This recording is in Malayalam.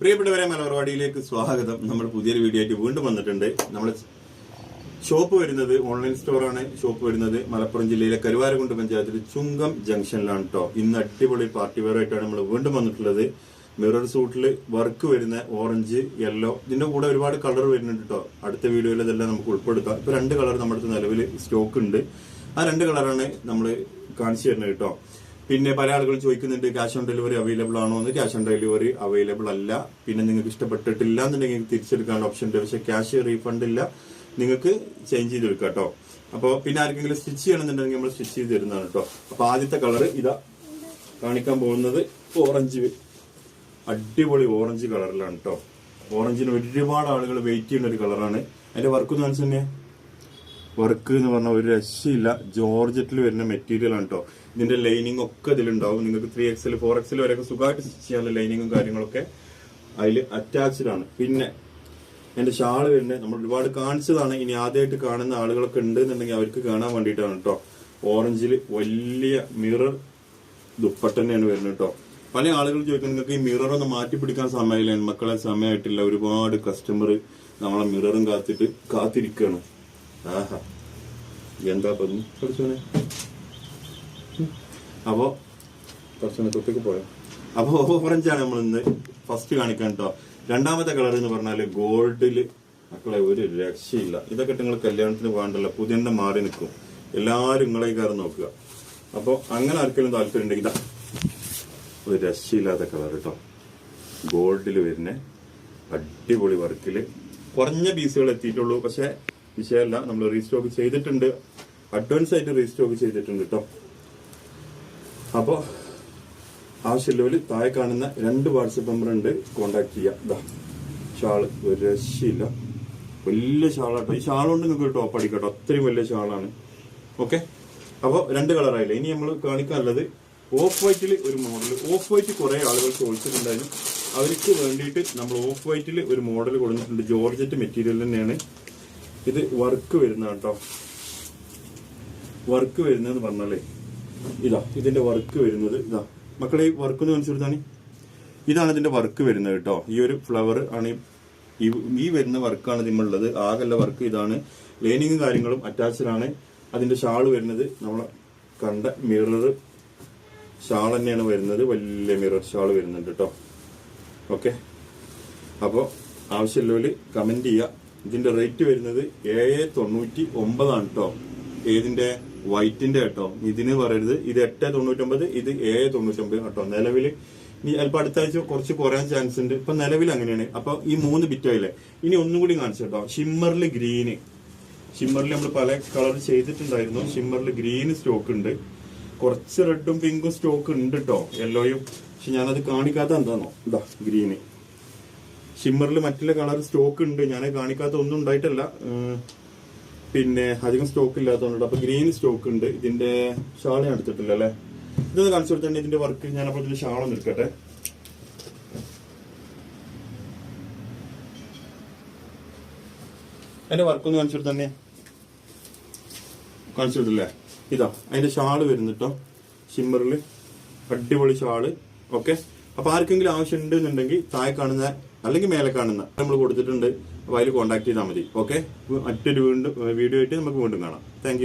പ്രിയപ്പെട്ടവരെ മലപരിപാടിയിലേക്ക് സ്വാഗതം. നമ്മൾ പുതിയൊരു വീഡിയോ ആയിട്ട് വീണ്ടും വന്നിട്ടുണ്ട്. നമ്മൾ ഷോപ്പ് വരുന്നത് ഓൺലൈൻ സ്റ്റോറാണ് ഷോപ്പ് വരുന്നത് മലപ്പുറം ജില്ലയിലെ കരുവാരകുണ്ട് പഞ്ചായത്തിൽ ചുങ്കം ജംഗ്ഷനിലാണ് കേട്ടോ ഇന്ന് അടിപൊളി പാർട്ടി വെയർ ആയിട്ടാണ് നമ്മൾ വീണ്ടും വന്നിട്ടുള്ളത്. മിറർ സൂട്ടിൽ വർക്ക് വരുന്ന ഓറഞ്ച് യെല്ലോ ഇതിന്റെ കൂടെ ഒരുപാട് കളർ വരുന്നുണ്ട് കേട്ടോ അടുത്ത വീഡിയോയിൽ ഇതെല്ലാം നമുക്ക് ഉൾപ്പെടുത്താം. ഇപ്പൊ രണ്ട് കളർ നമ്മുടെ നിലവിൽ സ്റ്റോക്ക് ഉണ്ട്. ആ രണ്ട് കളറാണ് നമ്മൾ കാണിച്ചു തരുന്നത് കേട്ടോ പിന്നെ പല ആളുകളും ചോദിക്കുന്നുണ്ട് ക്യാഷ് ഓൺ ഡെലിവറി അവൈലബിൾ ആണോ? എന്ന്. ക്യാഷ് ഓൺ ഡെലിവറി അവൈലബിൾ അല്ല. പിന്നെ നിങ്ങൾക്ക് ഇഷ്ടപ്പെട്ടിട്ടില്ല എന്നുണ്ടെങ്കിൽ തിരിച്ചെടുക്കാനുള്ള ഓപ്ഷൻ ഉണ്ട്. പക്ഷെ ക്യാഷ് റീഫണ്ട് ഇല്ല. നിങ്ങൾക്ക് ചേഞ്ച് ചെയ്തെടുക്കാം കേട്ടോ അപ്പോൾ പിന്നെ ആർക്കെങ്കിലും സ്റ്റിച്ച് ചെയ്യണമെന്നുണ്ടെങ്കിൽ നമ്മൾ സ്റ്റിച്ച് ചെയ്ത് തരുന്നതാണ് കേട്ടോ അപ്പോൾ ആദ്യത്തെ കളർ ഇതാ കാണിക്കാൻ പോകുന്നത് ഓറഞ്ച് അടിപൊളി ഓറഞ്ച് കളറിലാണ് കേട്ടോ ഓറഞ്ചിന് ഒരുപാട് ആളുകൾ വെയിറ്റ് ചെയ്യുന്ന ഒരു കളറാണ്. അതിന്റെ വർക്ക് എന്ന് വെച്ചാൽ വർക്ക് എന്ന് പറഞ്ഞാൽ ഒരു രക്ഷയില്ല. ജോർജറ്റിൽ വരുന്ന മെറ്റീരിയൽ ആണ് കേട്ടോ ഇതിന്റെ ലൈനിങ് ഒക്കെ ഇതിലുണ്ടാവും. നിങ്ങൾക്ക് ത്രീ എക്സൽ ഫോർ എക്സൽ വരെയൊക്കെ സുഖമായിട്ട് സ്റ്റിച്ച് ചെയ്യാനുള്ള ലൈനിങ്ങും കാര്യങ്ങളൊക്കെ അതിൽ അറ്റാച്ച്ഡ് ആണ്. പിന്നെ എന്റെ ഷാൾ വരുന്നത് നമ്മൾ ഒരുപാട് കാണിച്ചതാണ്. ഇനി ആദ്യമായിട്ട് കാണുന്ന ആളുകളൊക്കെ ഉണ്ട് എന്നുണ്ടെങ്കിൽ അവർക്ക് കാണാൻ വേണ്ടിയിട്ടാണ് കേട്ടോ ഓറഞ്ചിൽ വലിയ മിറർ ദുപ്പട്ട തന്നെയാണ് വരുന്നത് കേട്ടോ പല ആളുകൾ ചോദിക്കുന്നത് നിങ്ങൾക്ക് ഈ മിറർ ഒന്ന് മാറ്റി പിടിക്കാൻ സമയമില്ല? മക്കളെ സമയമായിട്ടില്ല. ഒരുപാട് കസ്റ്റമർ നമ്മളെ മിററും കാത്തിട്ട് കാത്തിരിക്കുകയാണ് ആഹാ. എന്താ പറഞ്ഞു പഠിച്ചോനെ അപ്പോ? കുറച്ചൊന്ന് തൊട്ടേക്ക് പോയോ? അപ്പോ ഓറഞ്ചാണ് നമ്മൾ ഇന്ന് ഫസ്റ്റ് കാണിക്കാൻ കേട്ടോ രണ്ടാമത്തെ കളർ എന്ന് പറഞ്ഞാൽ ഗോൾഡിൽ മക്കളെ ഒരു രക്ഷയില്ല. ഇതൊക്കെ നിങ്ങൾ കല്യാണത്തിന് വേണ്ടല്ല പുതിയ മാറി നിൽക്കും. എല്ലാരും നിങ്ങളെ കയറി നോക്കുക. അപ്പൊ അങ്ങനെ ആർക്കെങ്കിലും താല്പര്യം ഉണ്ടെങ്കിൽ ഇതാ. ഒരു രക്ഷയില്ലാത്ത കളർ കേട്ടോ ഗോൾഡിൽ വരുന്ന അടിപൊളി വർക്കിൽ കുറഞ്ഞ പീസുകൾ എത്തിയിട്ടുള്ളൂ. പക്ഷെ വിഷയമല്ല. നമ്മൾ റീസ്റ്റോക്ക് ചെയ്തിട്ടുണ്ട്. അഡ്വാൻസ് ആയിട്ട് റീസ്റ്റോക്ക് ചെയ്തിട്ടുണ്ട് കേട്ടോ അപ്പോ ആവശ്യമുള്ളവർ താഴെ കാണുന്ന രണ്ട് വാട്സപ്പ് നമ്പർ ഉണ്ട്. കോണ്ടാക്ട് ചെയ്യാം. ഇതാ ഷാൾ. ഒരു രക്ഷയില്ല. വലിയ ഷാളാട്ടോ. ഈ ഷാൾ കൊണ്ട് നിങ്ങൾക്ക് ടോപ്പ് അടിക്കട്ടോ. അത്രയും വലിയ ഷാളാണ്. ഓക്കെ അപ്പോൾ രണ്ട് കളറായില്ല ഇനി നമ്മൾ കാണിക്കാനുള്ളത് ഓഫ് വൈറ്റിൽ ഒരു മോഡൽ ഓഫ് വൈറ്റ് കുറേ ആളുകൾ ചോദിച്ചിട്ടുണ്ടായിരുന്നു. അവർക്ക് വേണ്ടിയിട്ട് നമ്മൾ ഓഫ് വൈറ്റിൽ ഒരു മോഡൽ കൊടുത്തിട്ടുണ്ട്. ജോർജറ്റ് മെറ്റീരിയൽ തന്നെയാണ്. ഇത് വർക്ക് വരുന്ന കേട്ടോ വർക്ക് വരുന്നതെന്ന് പറഞ്ഞല്ലേ ഇതാ ഇതിന്റെ വർക്ക് വരുന്നത് ഇതാ. മക്കളെ ഈ വർക്ക് എന്ന് കാണിച്ചു ഇതാണ് ഇതിന്റെ വർക്ക് വരുന്നത് കേട്ടോ ഈ ഒരു ഫ്ലവർ ആണ് ഈ- വരുന്ന വർക്കാണ് ഇതിമുള്ളത് ആകെയുള്ള വർക്ക് ഇതാണ്. ലൈനിങ്ങും കാര്യങ്ങളും അറ്റാച്ച്ഡ് ആണ്. അതിന്റെ ഷാൾ വരുന്നത് നമ്മളെ കണ്ട മിറർ ഷാൾ തന്നെയാണ് വരുന്നത്. വലിയ മിറർ ഷാൾ വരുന്നുണ്ട് കേട്ടോ ഓക്കെ അപ്പോൾ ആവശ്യമുള്ളവര് കമന്റ് ചെയ്യുക. ഇതിന്റെ റേറ്റ് വരുന്നത് ഏഴ് തൊണ്ണൂറ്റി ഒമ്പതാണ് കേട്ടോ ഏതിന്റെ? വൈറ്റിന്റെ കേട്ടോ ഇതിന് പറയരുത്. ഇത് എട്ട് തൊണ്ണൂറ്റൊമ്പത് ഇത് ഏഴ് തൊണ്ണൂറ്റൊമ്പത് കേട്ടോ നിലവിൽ ഇനി ചിലപ്പോൾ അടുത്ത ആഴ്ച കുറച്ച് കുറയാൻ ചാൻസ് ഉണ്ട്. ഇപ്പൊ നിലവിൽ അങ്ങനെയാണ്. അപ്പൊ ഈ മൂന്ന് ബിറ്റായില്ലേ ഇനി ഒന്നും കൂടി കാണിച്ചു കേട്ടോ. ഷിമ്മറിൽ ഗ്രീന് ഷിമ്മറിൽ നമ്മൾ പല കളർ ചെയ്തിട്ടുണ്ടായിരുന്നു. ഷിമ്മറിൽ ഗ്രീൻ സ്റ്റോക്ക് ഉണ്ട്. കുറച്ച് റെഡും പിങ്കും സ്റ്റോക്ക് ഉണ്ട് കേട്ടോ യെല്ലോയും പക്ഷെ ഞാനത് കാണിക്കാത്ത എന്താണോ ഇതാ ഗ്രീന് ഷിമ്മറിൽ മറ്റുള്ള കളർ സ്റ്റോക്ക് ഉണ്ട്. ഞാൻ കാണിക്കാത്ത ഒന്നും ഉണ്ടായിട്ടല്ല. പിന്നെ അധികം സ്റ്റോക്ക് ഇല്ലാത്തതുകൊണ്ട് അപ്പൊ ഗ്രീൻ സ്റ്റോക്ക് ഉണ്ട്. ഇതിന്റെ ഷാൾ ഞാൻ എടുത്തിട്ടില്ല അല്ലെ? ഇതൊന്ന് കാണിച്ചു കൊടുത്തേ ഇതിന്റെ വർക്ക് ഞാൻ അപ്പോൾ ഇതിന്റെ ഷാളം എടുക്കട്ടെ. അതിന്റെ വർക്ക് ഒന്ന് കാണിച്ചു കൊടുത്തന്നെ കാണിച്ചു കൊടുത്തില്ലേ? ഇതാ അതിന്റെ ഷാൾ വരുന്നിട്ടോ ഷിമ്മറിൽ അടിപൊളി ഷാൾ ഓക്കെ? അപ്പൊ ആർക്കെങ്കിലും ആവശ്യം ഉണ്ടെന്നുണ്ടെങ്കിൽ താഴെ കാണുന്ന അല്ലെങ്കിൽ മേലെ കാണുന്ന നമ്മൾ കൊടുത്തിട്ടുണ്ട്. അപ്പൊ അതിൽ കോൺടാക്ട് ചെയ്താൽ മതി. ഓക്കെ മറ്റൊരു വീണ്ടും വീഡിയോ ആയിട്ട് നമുക്ക് വീണ്ടും കാണാം. താങ്ക്